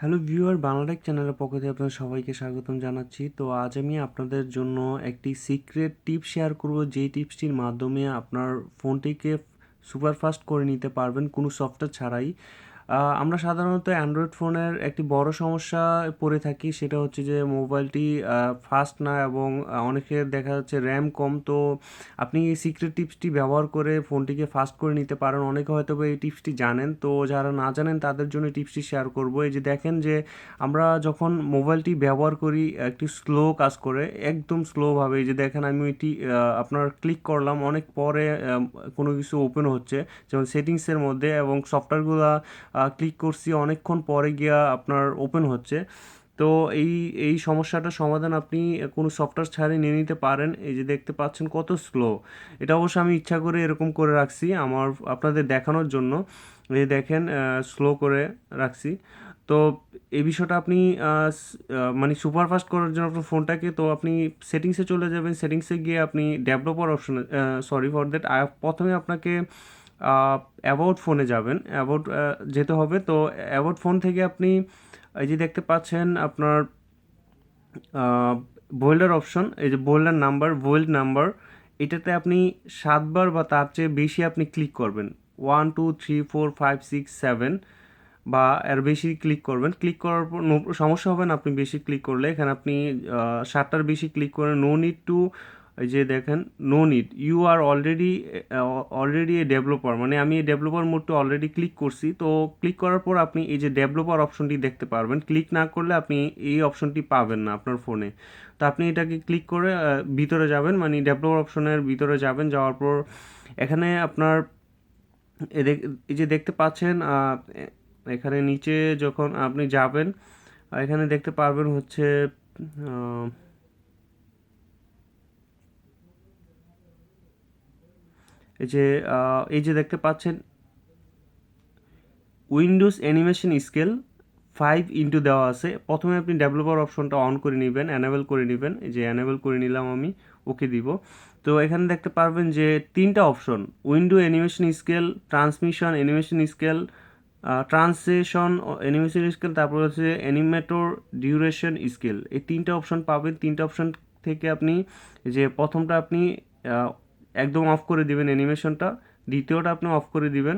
Hello viewer Bangla Tech চ্যানেলের পক্ষ থেকে আপনাদের সবাইকে স্বাগতম জানাচ্ছি। তো আজ আমি আপনাদের জন্য একটি সিক্রেট টিপ শেয়ার করব, যেই টিপসটির মাধ্যমে আপনার ফোনটিকে সুপারফাস্ট করে নিতে পারবেন কোনো সফটওয়্যার ছাড়াই। আমরা সাধারণত অ্যান্ড্রয়েড ফোনের একটি বড় সমস্যা পড়ে থাকি, সেটা হচ্ছে যে মোবাইলটি ফাস্ট না এবং অনেকের দেখা যাচ্ছে র্যাম কম। তো আপনি এই সিক্রেট টিপসটি ব্যবহার করে ফোনটিকে ফাস্ট করে নিতে পারেন। অনেকে হয়তো এই টিপসটি জানেন। তো যারা না জানেন, তাদের জন্য টিপসটি শেয়ার করব। এই যে দেখেন যে আমরা যখন মোবাইলটি ব্যবহার করি, একটু স্লো কাজ করে, একদম স্লোভাবে এই যে দেখেন আমি এটি আপনার ক্লিক করলাম, অনেক পরে কোনো কিছু ওপেন হচ্ছে, যেমন সেটিংসের মধ্যে এবং সফটওয়্যারগুলো ক্লিক করছি, অনেকক্ষণ পরে গিয়া আপনার ওপেন হচ্ছে। তো এই এই সমস্যাটার সমাধান আপনি কোনো সফটওয়্যার ছাড়াই নিয়ে নিতে পারেন। এই যে দেখতে পাচ্ছেন কত স্লো এটা অবশ্য আমি ইচ্ছা করে এরকম করে রাখছি আমার, আপনাদের দেখানোর জন্য। এই দেখেন স্লো করে রাখছি। তো এই বিষয়টা আপনি মানে সুপারফাস্ট করার জন্য আপনার ফোনটাকে তো আপনি সেটিংসে চলে যাবেন। সেটিংসে গিয়ে আপনি ডেভেলপার অপশনে সরি ফর দ্যাট প্রথমে আপনাকে অ্যাবাউট ফোনে যাবেন। অ্যাবাউট যেতে হবে। তো অ্যাবাউট ফোন থেকে আপনি এই যে দেখতে পাচ্ছেন আপনার বোল্ডার অপশন এই যে বোল্ডার নাম্বার বোল্ড নাম্বার এটাতে আপনি সাতবার বা তার চেয়ে বেশি আপনি ক্লিক করবেন। One two three four five six seven বা এর বেশি ক্লিক করবেন। ক্লিক করার পর সমস্যা হবে না, আপনি বেশি ক্লিক করলে। এখানে আপনি সাতটার বেশি ক্লিক করেন নো নিড টু যে দেখেন no need you are already already a developer মানে আমি এই ডেভেলপার মোডটা অলরেডি ক্লিক করছি। তো ক্লিক করার পর আপনি এই যে ডেভেলপার অপশনটি দেখতে পারবেন। ক্লিক না করলে আপনি এই অপশনটি পাবেন না আপনার ফোনে তো আপনি এটাকে ক্লিক করে ভিতরে যাবেন। মানে ডেভেলপার অপশনের ভিতরে যাবেন। যাওয়ার পর এখানে আপনার এই যে দেখতে পাচ্ছেন এখানে নিচে যখন আপনি যাবেন, এখানে দেখতে পারবেন হচ্ছে এই যে এই যে দেখতে পাচ্ছেন, windows animation scale five into দেওয়া আছে। প্রথমে আপনি ডেভেলপার অপশনটা অন করে নেবেন অ্যানেবল করে নেবেন। এই যে অ্যানেবল করে নিলাম আমি, ওকে দিব। তো এখানে দেখতে পারবেন যে তিনটা option, window animation scale, transmission animation scale translation animation scale, তারপর হচ্ছে অ্যানিমেটর ডিউরেশন স্কেল। এই তিনটা অপশন পাবেন। তিনটা অপশন থেকে আপনি যে প্রথমটা আপনি একদম অফ করে দিবেন অ্যানিমেশনটা দ্বিতীয়টা আপনি অফ করে দিবেন।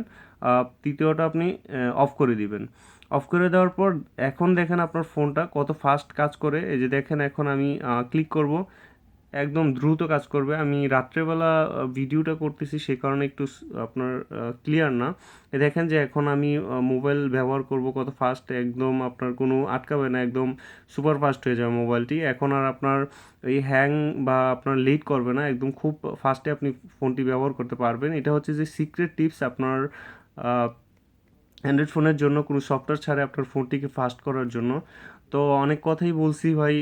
তৃতীয়টা আপনি অফ করে দিবেন। অফ করে দেওয়ার পর এখন দেখেন আপনার ফোনটা কত ফাস্ট কাজ করে। এই যে দেখেন এখন আমি ক্লিক করব। একদম দ্রুত কাজ করবে। আমি রাত্রেবেলা ভিডিওটা করতেছি সেই কারণে একটু আপনার ক্লিয়ার না। দেখেন যে এখন আমি মোবাইল ব্যবহার করব কত ফাস্ট একদম আপনার কোনো আটকাবে না, একদম সুপার ফাস্ট হয়ে যাবে মোবাইলটি এখন আর আপনার এই হ্যাং বা আপনার লেট করবে না, একদম খুব ফাস্টে আপনি ফোনটি ব্যবহার করতে পারবেন। এটা হচ্ছে যে সিক্রেট টিপস আপনার অ্যান্ড্রয়েড ফোনের জন্য কোনো সফটওয়্যার ছাড়া আপনার ফোনটিকে ফাস্ট করার জন্য। তো অনেক কথাই বলছি ভাই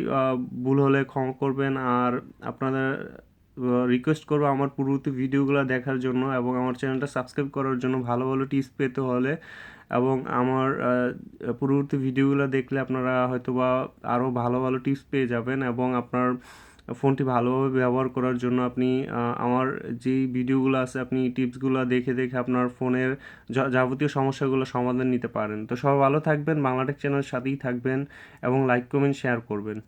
ভুল হলে ক্ষমা করবেন আর আপনাদের রিকোয়েস্ট করব আমার পূর্ববর্তী ভিডিওগুলো দেখার জন্য এবং আমার চ্যানেলটা সাবস্ক্রাইব করার জন্য ভালো ভালো টিপস পেতে হলে এবং আমার পূর্ববর্তী ভিডিওগুলো দেখলে আপনারা হয়তোবা আরও ভালো ভালো টিপস পেয়ে যাবেন এবং আপনার ফোনটি ভালোভাবে ব্যবহার করার জন্য আপনি আমার যেই ভিডিওগুলো আছে আপনি টিপসগুলো দেখে দেখে আপনার ফোনের যাবতীয় সমস্যাগুলো সমাধান নিতে পারেন। তো সব ভালো থাকবেন, বাংলাটেক চ্যানেলের সাথেই থাকবেন এবং লাইক, কমেন্ট, শেয়ার করবেন।